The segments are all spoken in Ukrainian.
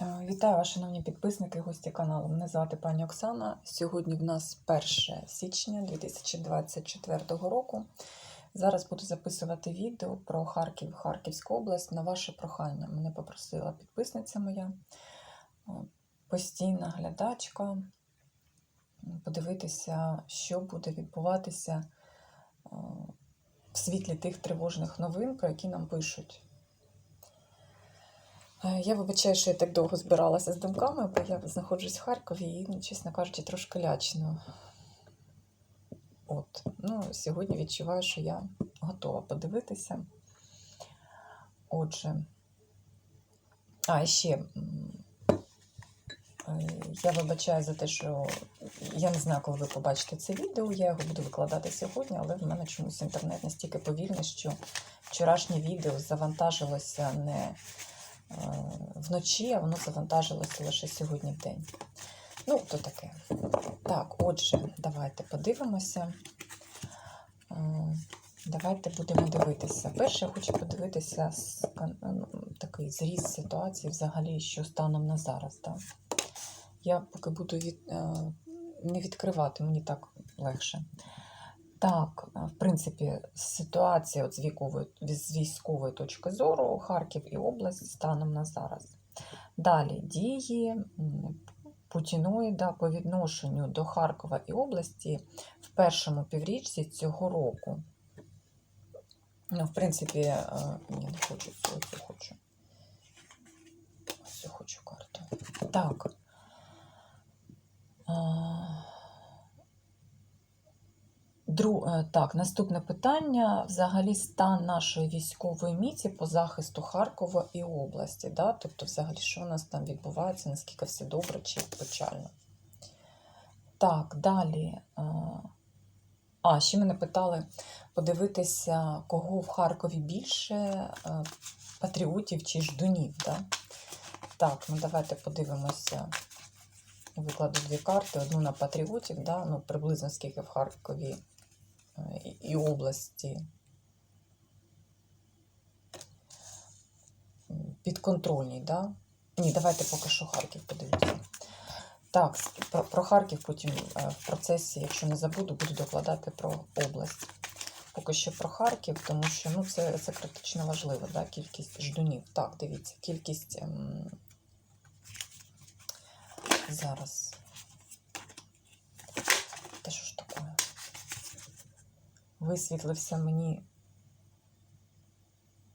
Е, Вітаю вас, шановні підписники, гості каналу. Мене звати пані Оксана. Сьогодні в нас 1 січня 2024 року. Зараз буду записувати відео про Харків, Харківську область на ваше прохання. Мене попросила підписниця моя, е, постійна глядачка, подивитися, що буде відбуватися е, в світлі тих тривожних новин, про які нам пишуть. Е, Я вибачаю, що я так довго збиралася з думками, бо я знаходжусь в Харкові і, ну, чесно кажучи, трошки лячно. От. Ну, сьогодні відчуваю, що я готова подивитися. Отже, а ще е, я вибачаю за те, що я не знаю, коли ви побачите це відео. Я його буду викладати сьогодні, але в мене чомусь інтернет настільки повільний, що вчорашнє відео завантажилося не вночі, а воно завантажилося лише сьогодні в день. Ну, то таке. Так, отже, давайте подивимося. Е, Давайте будемо дивитися. Перше, я хочу подивитися кан- ну, такий зріз ситуації взагалі, що станом на зараз. Да? Я поки буду від, е, не відкривати, мені так легше. Так, е, в принципі, ситуація от з, вікової, з військової точки зору Харків і область станом на зараз. Далі дії Путіноїда по відношенню до Харкова і області в першому півріччі цього року. Ну, в принципі, е, ні, не хочу цю, цю хочу. Цю хочу карту. Так. Дру... е, Так, наступне питання. Взагалі стан нашої військової міці по захисту Харкова і області. Да? Тобто, взагалі, що у нас там відбувається, наскільки все добре чи печально. Так, далі. е, А, ще мене питали подивитися, кого в Харкові більше е, патріотів чи ждунів. Да? Так, ну давайте подивимося. Викладу дві карти: одну на патріотів, да? ну, приблизно скільки в Харкові і- області. М, Підконтрольній, да? Ні, давайте поки що Харків подивлюся. Так, про, про Харків потім е, в процесі, якщо не забуду, буду докладати про область. Поки що про Харків, тому що ну, це, це критично важливо, да? кількість ждунів. Так, дивіться, кількість. Ем... Зараз. Та що ж таке? Висвітлився мені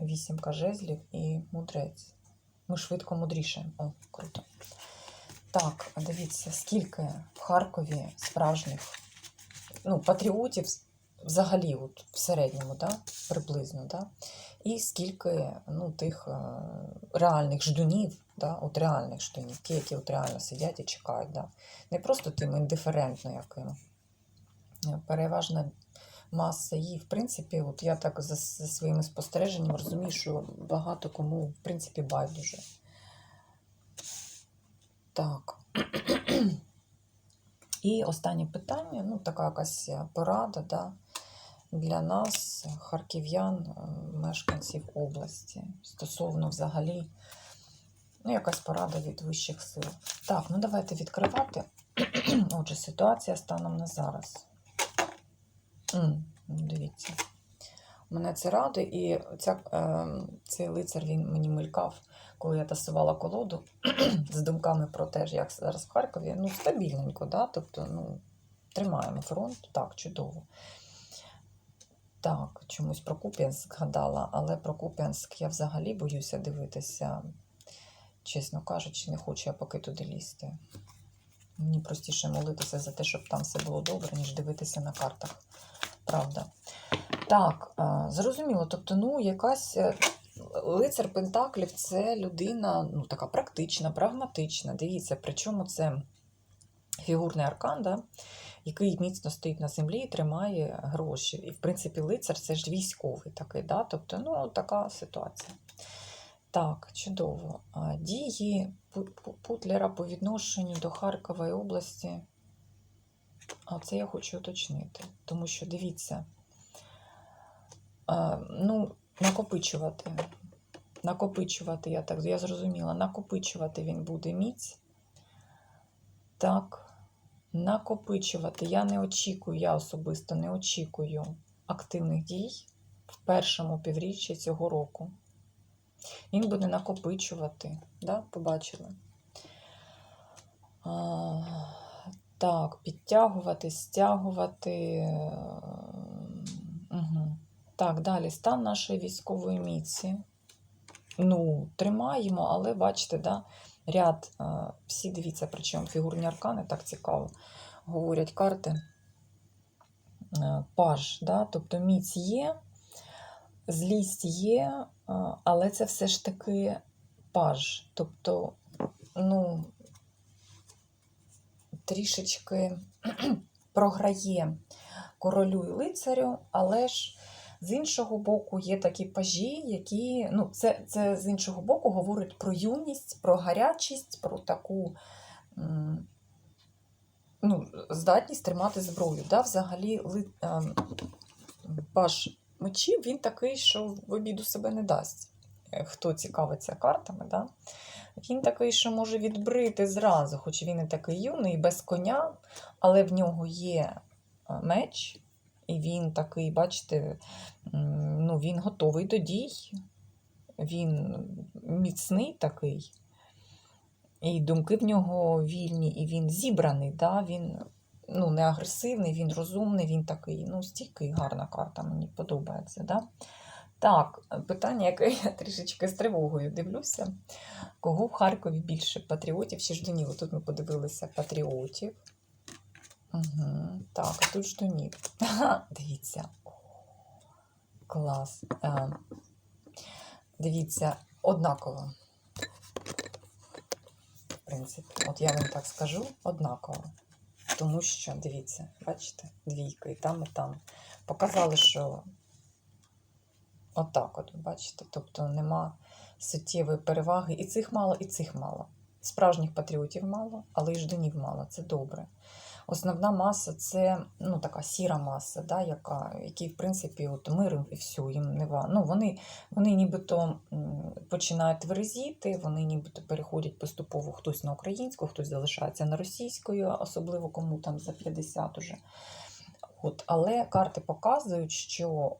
вісімка жезлів і мудрець. Ми швидко мудріше. О, круто. Так, дивіться, скільки в Харкові справжніх ну, патріотів взагалі, от, в середньому, да, приблизно, да, і скільки ну, тих е, реальних ждунів, да, от реальних ждунів, ті, які от реально сидять і чекають. Да. Не просто тим індиферентно яким. Е, Переважна маса її, в принципі, от я так за, за своїми спостереженнями розумію, що багато кому, в принципі, байдуже. Так. І останнє питання, ну, така якась порада да, для нас, харків'ян, е, мешканців області, стосовно взагалі, ну, якась порада від вищих сил. Так, ну давайте відкривати. Отже, ситуація станом на зараз. Дивіться. Мене це ради, і ця, е, цей лицар він мені мелькав, коли я тасувала колоду з думками про те, як зараз в Харкові. Ну, стабільненько, да? тобто, ну, тримаємо фронт, так, чудово. Так, чомусь про Куп'янськ згадала, але про Куп'янськ я взагалі боюся дивитися. Чесно кажучи, не хочу я поки туди лізти. Мені простіше молитися за те, щоб там все було добре, ніж дивитися на картах. Правда. Так, е, зрозуміло. Тобто, ну, якась е, лицар Пентаклів це людина ну, така практична, прагматична. Дивіться, причому це фігурний аркан, да, який міцно стоїть на землі і тримає гроші. І, в принципі, лицар це ж військовий такий, да? тобто, ну, така ситуація. Так, чудово. Дії Пу- Пу- Путлера по відношенню до Харкова області. А це я хочу уточнити, тому що дивіться, ну, накопичувати Накопичувати, я так я зрозуміла, накопичувати він буде міць. Так, накопичувати. Я не очікую, я особисто не очікую активних дій в першому півріччі цього року. Він буде накопичувати, да? побачили? А, так, підтягувати, стягувати. Угу. Так, далі стан нашої військової міці. Ну, тримаємо, але бачите, да, ряд, е, всі дивіться, причому фігурні аркани так цікаво говорять карти. Е, Паж, да, тобто міць є, злість є, але це все ж таки паж. Тобто, ну, трішечки програє королю і лицарю, але ж з іншого боку є такі пажі, які. ну, Це це з іншого боку говорить про юність, про гарячість, про таку ну, здатність тримати зброю. Да? Взагалі, ли, е, паж мечів він такий, що в обіду себе не дасть. Хто цікавиться картами, да? він такий, що може відбрити зразу, хоч він і такий юний, без коня, але в нього є е, меч, і він такий, бачите, ну, він готовий до дій, він міцний такий, і думки в нього вільні, і він зібраний, да? він ну, не агресивний, він розумний, він такий, ну, стійкий, гарна карта, мені подобається. Да? Так, питання, яке я трішечки з тривогою дивлюся. Кого в Харкові більше патріотів чи ждунів? Тут ми подивилися патріотів. Угу. Так, а тут ждунів. Ага, Дивіться. Клас. Е, Дивіться, однаково. В принципі, от я вам так скажу, однаково. Тому що, дивіться, бачите, двійка і там, і там. Показали, що Отак, от, бачите, тобто нема суттєвої переваги. І цих мало, і цих мало. Справжніх патріотів мало, але і ждунів мало. Це добре. Основна маса це ну, така сіра маса, да, яка, які, в принципі, от мир і все, їм не ва. Ну, вони, вони нібито починають тверезіти, вони нібито переходять поступово хтось на українську, хтось залишається на російською, особливо кому там за 50 уже. От, але карти показують, що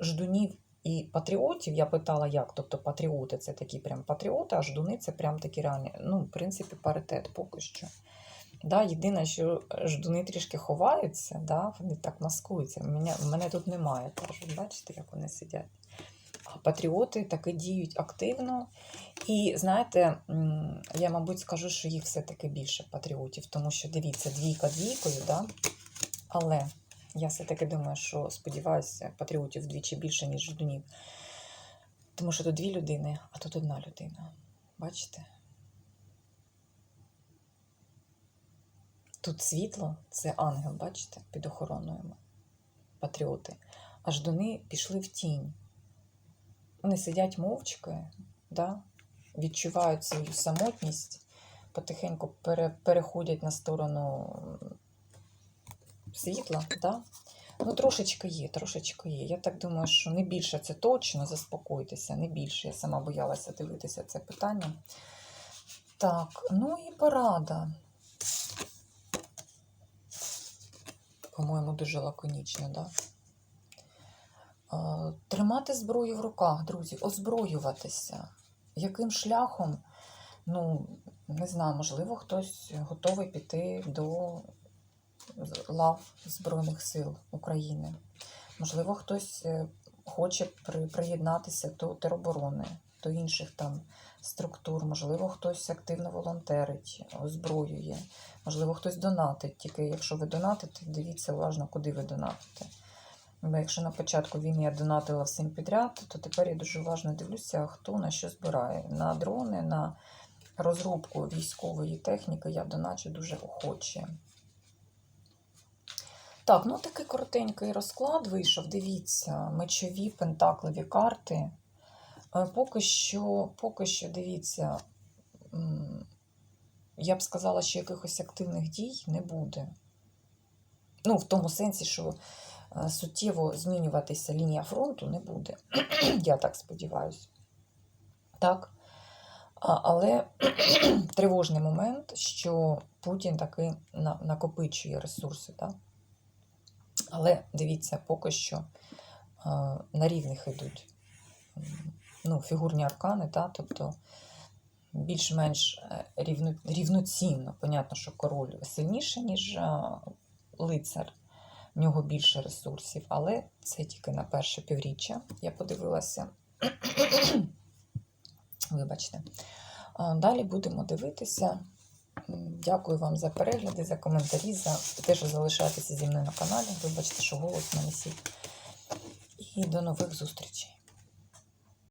ждунів і патріотів, я питала, як. Тобто патріоти це такі прям патріоти, а ждуни це прям такі реальні. Ну, в принципі, паритет поки що. Да, єдине, що ждуни трішки ховаються, да, вони так маскуються. Мене, мене тут немає. Кажуть, бачите, як вони сидять. А патріоти таки діють активно. І знаєте, я, мабуть, скажу, що їх все-таки більше патріотів, тому що дивіться, двійка двійкою, да? але я все-таки думаю, що сподіваюся, патріотів вдвічі більше, ніж ждунів. Тому що тут дві людини, а тут одна людина. Бачите? Тут світло це ангел, бачите, під охороною патріоти. А ждуни пішли в тінь. Вони сидять мовчки, да? відчувають свою самотність, потихеньку пере, переходять на сторону світла, да? Ну, трошечки є, трошечки є. Я так думаю, що не більше це точно, заспокойтеся, не більше. Я сама боялася дивитися це питання. Так, ну і порада. По-моєму, дуже лаконічно, да? Е, Тримати зброю в руках, друзі, озброюватися. Яким шляхом? Ну, не знаю, можливо, хтось готовий піти до лав Збройних сил України. Можливо, хтось е, хоче при, приєднатися до тероборони, до інших там структур. Можливо, хтось активно волонтерить, озброює. Можливо, хтось донатить. Тільки якщо ви донатите, дивіться уважно, куди ви донатите. Бо якщо на початку війни я донатила всім підряд, то тепер я дуже уважно дивлюся, хто на що збирає. На дрони, на розробку військової техніки я доначу дуже охоче. Так, ну такий коротенький розклад вийшов. Дивіться, мечові пентакливі карти. Е, Поки що, поки що, дивіться, я б сказала, що якихось активних дій не буде. Ну, в тому сенсі, що е, суттєво змінюватися лінія фронту не буде. Я так сподіваюся. Так. Але тривожний момент, що Путін таки накопичує ресурси. Так? Але дивіться, поки що е, на рівних йдуть ну, фігурні аркани, та? тобто більш-менш е, рівно, рівноцінно. Понятно, що король сильніший, ніж е, лицар. В нього більше ресурсів, але це тільки на перше півріччя. Я подивилася. Вибачте. Далі будемо дивитися. Дякую вам за перегляди, за коментарі, за те, що залишаєтеся зі мною на каналі. Вибачте, що голос на сів. І до нових зустрічей.